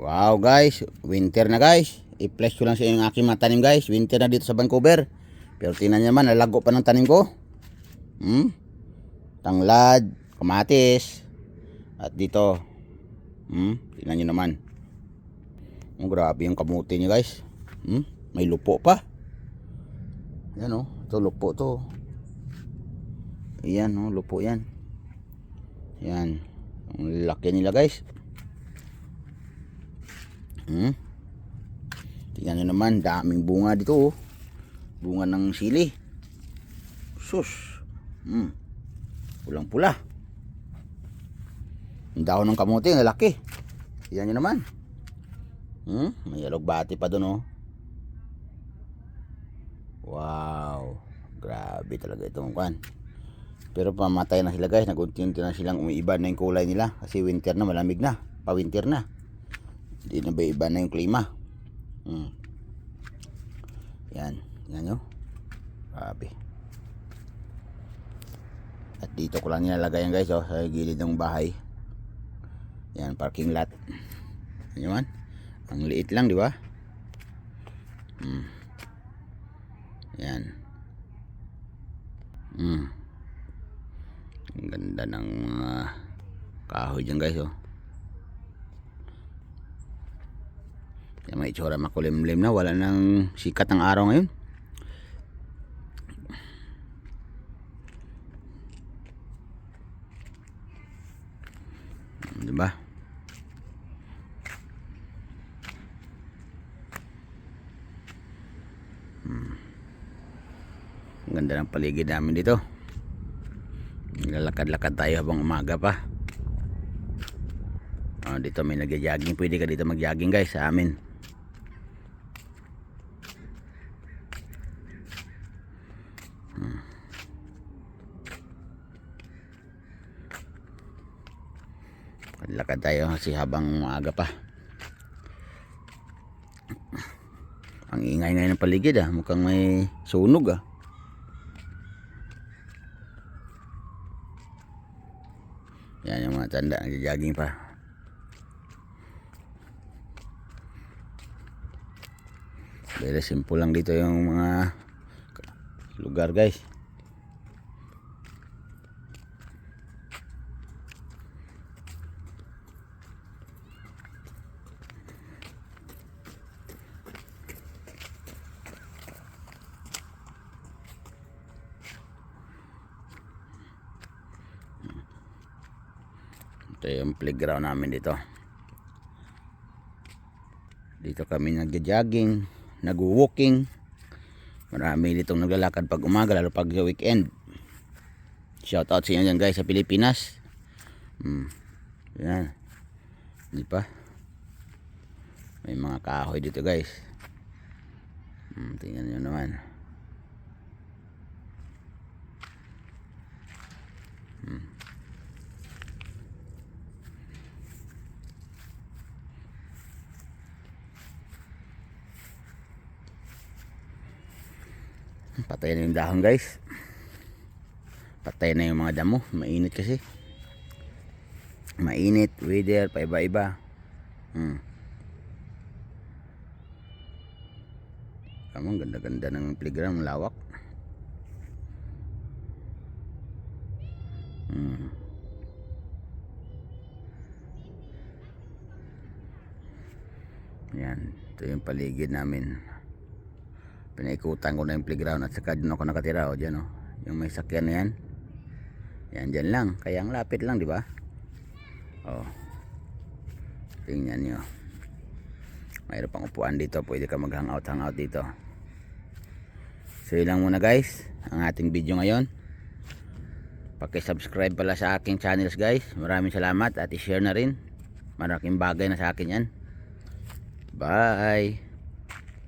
Wow guys, winter na guys. I-flash ko lang sa yung aking mga guys. Winter na dito sa Vancouver. Pero tingnan nyo naman, nalago pa ng tanim ko. Hmm? Tanglad, kamatis. At dito. Hmm? Tingnan nyo naman. Oh, grabe yung kamuti nyo guys. Hmm? May lupo pa. Yan oh, ito lupo to. Yan oh, lupo yan. Yan. Ang laki nila guys. Hmm? Tingnan nyo naman, daming bunga dito oh. Bunga ng sili. Sus. Hmm. Pulang-pula. Ang dahon ng kamote, ang laki. Tingnan nyo naman. Hmm? May alugbati pa doon oh. Wow. Grabe talaga itong kwan. Pero pamatay na sila guys. Nagunti-unti na silang umiiba na yung kulay nila. Kasi winter na, malamig na. Pa-winter na. Hindi na ba iba na yung klima. Hmm. Yan. Yan nyo. Grabe. At dito ko lang nilalagay yan guys. Oh, sa gilid ng bahay. Yan, parking lot. Yan man. Ang liit lang, di ba? Hmm. Yan. Hmm. Ang ganda ng mga kahoy dyan guys oh. Yan may itsura makulimlim na. Wala nang sikat ng araw ngayon. Diba? Hmm. Ang ganda ng paligid namin dito. Lalakad-lakad tayo habang umaga pa. Oh, dito may nagja-jogging. Pwede ka dito mag-jogging guys sa amin. Lakad tayo kasi habang umaga pa. Ang ingay ngayon ng paligid ah. Mukhang may sunog ah. Yan yung mga tanda. Nagja-jogging pa. Very simple lang dito yung mga lugar guys. Ito yung playground namin dito. Dito kami nagja-jogging, nag-walking. Marami ditong naglalakad pag umaga, lalo pag weekend. Shout out sa inyo guys sa Pilipinas. Hmm. Yan. Di pa? May mga kahoy dito guys. Hmm, tingnan nyo naman. Hmm. Patay na yung dahon guys. Patay na yung mga damo. Mainit kasi. Mainit, weather, paiba-iba. Hmm. Kamang ganda-ganda ng playground, lawak. Hmm. Yan, ito yung paligid namin pinaikutan ko na yung playground at saka doon ako nakatira o dyan o yung may sakyan na yan. Yan dyan lang. Kaya ang lapit lang di ba? O tingnan nyo. Mayroon pang upuan dito. Pwede ka mag hangout hangout dito. So yun lang muna guys. Ang ating video ngayon. Subscribe pala sa aking channels guys. Maraming salamat. At i-share na rin. Malaking bagay na sa akin yan. Bye